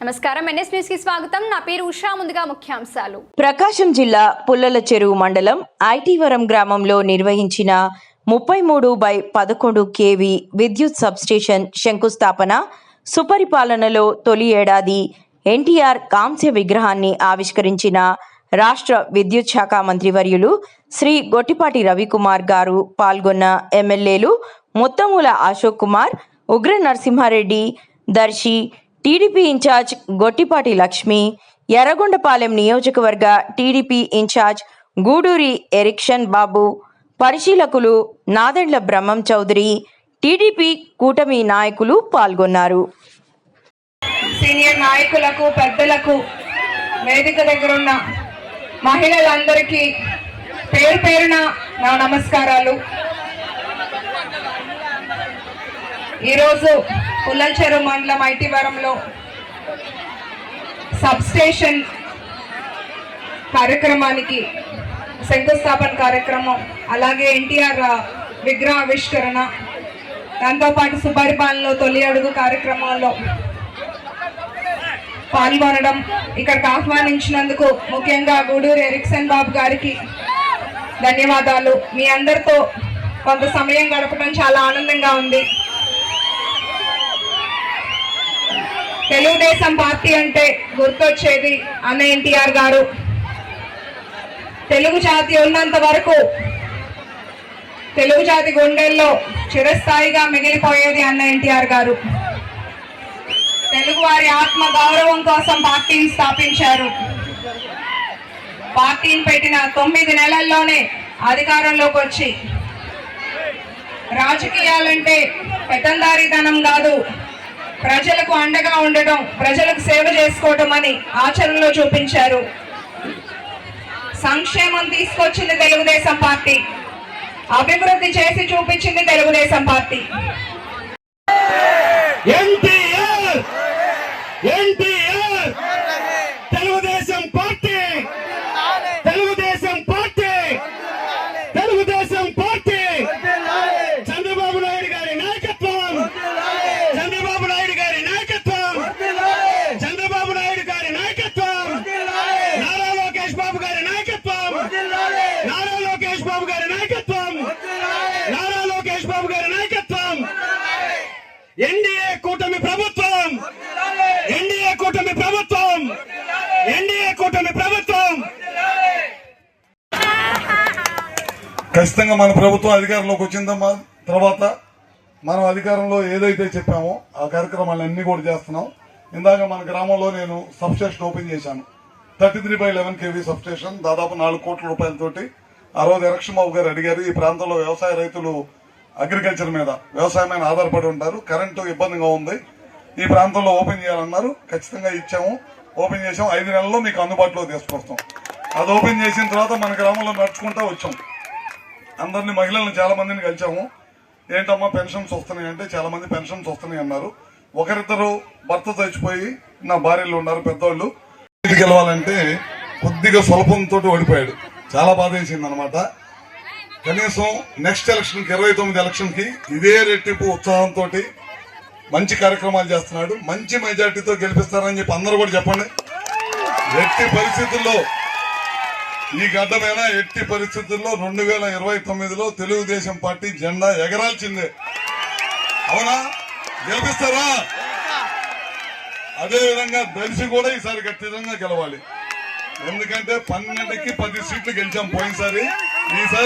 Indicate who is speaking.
Speaker 1: నమస్కారం. ఎన్ఎస్ న్యూస్కి స్వాగతం. నా పేరు ఉషా. ముందుగా ముఖ్యాంశాలు.
Speaker 2: ప్రకాశం జిల్లా పుల్లల చెరువు మండలం ఐటీవరం గ్రామంలో నిర్వహించిన ముప్పై మూడు బై పదకొండు కేవీ విద్యుత్ సబ్స్టేషన్ శంకుస్థాపన సుపరిపాలనలో తొలి ఏడాది ఎన్టీఆర్ కాంస్య విగ్రహాన్ని ఆవిష్కరించిన రాష్ట్ర విద్యుత్ శాఖ మంత్రివర్యులు శ్రీ గొట్టిపాటి రవికుమార్ గారు పాల్గొన్న ఎమ్మెల్యేలు ముత్తమూల అశోక్ కుమార్ ఉగ్ర నరసింహారెడ్డి దర్శి టీడీపీ ఇన్ఛార్జ్ గొట్టిపాటి లక్ష్మి ఎర్రగొండపాలెం నియోజకవర్గ టీడీపీ ఇన్ఛార్జ్ గూడూరి ఎరిక్షన్ బాబు పరిశీలకులు నాదెండ్ల బ్రహ్మం చౌదరి టీడీపీ కూటమి నాయకులు పాల్గొన్నారు.
Speaker 3: సీనియర్ నాయకులకు పెద్దలకు వేదిక దగ్గర ఉన్న మహిళలందరికీ పేరు పేరున నా నమస్కారాలు. ఈరోజు పుల్లల్చెరు మండలం ఐటీవరంలో సబ్ స్టేషన్ కార్యక్రమానికి శంకుస్థాపన కార్యక్రమం అలాగే ఎన్టీఆర్ విగ్రహ ఆవిష్కరణ దాంతోపాటు సుపరిపాలనలో తొలి అడుగు కార్యక్రమాల్లో పాల్గొనడం. ఇక్కడికి ఆహ్వానించినందుకు ముఖ్యంగా గూడూరు ఎరిక్సన్ బాబు గారికి ధన్యవాదాలు. మీ అందరితో కొంత సమయం గడపడం చాలా ఆనందంగా ఉంది. తెలుగుదేశం పార్టీ అంటే గుర్తొచ్చేది అన్న ఎన్టీఆర్ గారు. తెలుగు జాతి ఉన్నంత వరకు తెలుగు జాతి గుండెల్లో చిరస్థాయిగా మిగిలిపోయేది అన్న ఎన్టీఆర్ గారు. తెలుగు వారి ఆత్మ గౌరవం కోసం పార్టీని స్థాపించారు. పార్టీని పెట్టిన తొమ్మిది నెలల్లోనే అధికారంలోకి వచ్చి రాజకీయాలంటే పెత్తందారీతనం కాదు ప్రజలకు అండగా ఉండటం ప్రజలకు సేవ చేసుకోవటం అని ఆచరణలో చూపించారు. సంక్షేమం తీసుకొచ్చింది తెలుగుదేశం పార్టీ. అభివృద్ధి చేసి చూపించింది Telugu Desam party
Speaker 4: NTR NTR Telugu Desam party Telugu Desam party Telugu Desam party Chandrababu Naidu గారి నాయకత్వం చంద్రబాబు నాయుడు గారి నాయకత్వం చంద్రబాబు నాయుడు గారి నాయకత్వం నారా లోకేష్ బాబు గారి నాయకత్వం నారా లోకేష్ బాబు గారి నాయకత్వం నారా లోకేష్ బాబు గారి నాయకత్వం ఎన్డీఏ కూటమి ప్రభుత్వం. ఎన్డీఏ కూటమి ప్రభుత్వం. ఎన్డీఏ కూటమి ప్రభుత్వం. ఖచ్చితంగా మన ప్రభుత్వం అధికారంలోకి వచ్చిందమ్మా. తర్వాత మనం అధికారంలో ఏదైతే చెప్పామో ఆ కార్యక్రమాలన్నీ కూడా చేస్తున్నాం. ఇందాక మన గ్రామంలో నేను సబ్స్టేషన్ ఓపెన్ చేశాను. Thirty three by eleven KV substation దాదాపు నాలుగు కోట్ల రూపాయలతోటి ఆ రోజు ఎలక్షన్ గారు అడిగారు ఈ ప్రాంతంలో వ్యవసాయ రైతులు అగ్రికల్చర్ మీద వ్యవసాయం మీద ఆధారపడి ఉంటారు. కరెంటు ఇబ్బందిగా ఉంది. ఈ ప్రాంతంలో ఓపెన్ చేయాలన్నారు. ఖచ్చితంగా ఇచ్చాము. ఓపెన్ చేసాము ఐదు నెలల్లో మీకు అందుబాటులో తీసుకొస్తాం. అది ఓపెన్ చేసిన తర్వాత మన గ్రామంలో నడుచుకుంటా వచ్చాం. అందరిని మహిళలను చాలా మందిని కలిసాము ఏంటమ్మా పెన్షన్స్ వస్తున్నాయి అంటే చాలా మంది పెన్షన్స్ వస్తున్నాయి అన్నారు. ఒకరిద్దరు భర్త చచ్చిపోయి నా భార్యలు ఉన్నారు పెద్దోళ్ళు. ఇంటికి గెలవాలంటే కొద్దిగా స్వల్పంతో ఓడిపోయాడు. చాలా బాధ వేసింది అనమాట కనీసం నెక్స్ట్ ఎలక్షన్కి ఇరవై తొమ్మిది ఎలక్షన్కి ఇదే రెట్టింపు ఉత్సాహంతో మంచి కార్యక్రమాలు చేస్తున్నాడు. మంచి మెజార్టీతో గెలిపిస్తారని చెప్పి అందరూ కూడా చెప్పండి. ఎట్టి పరిస్థితుల్లో ఈ గడ్డ మీద ఎట్టి పరిస్థితుల్లో రెండు వేల ఇరవై తొమ్మిదిలో తెలుగుదేశం పార్టీ జెండా ఎగరాల్సిందే. అవునా? గెలిపిస్తారా? అదేవిధంగా తెలిసి దర్శి కూడా ఈసారి ఖచ్చితంగా గెలవాలి. ఎందుకంటే పన్నెండుకి పది సీట్లు గెలిచాం పోయినసారి. ఈసారి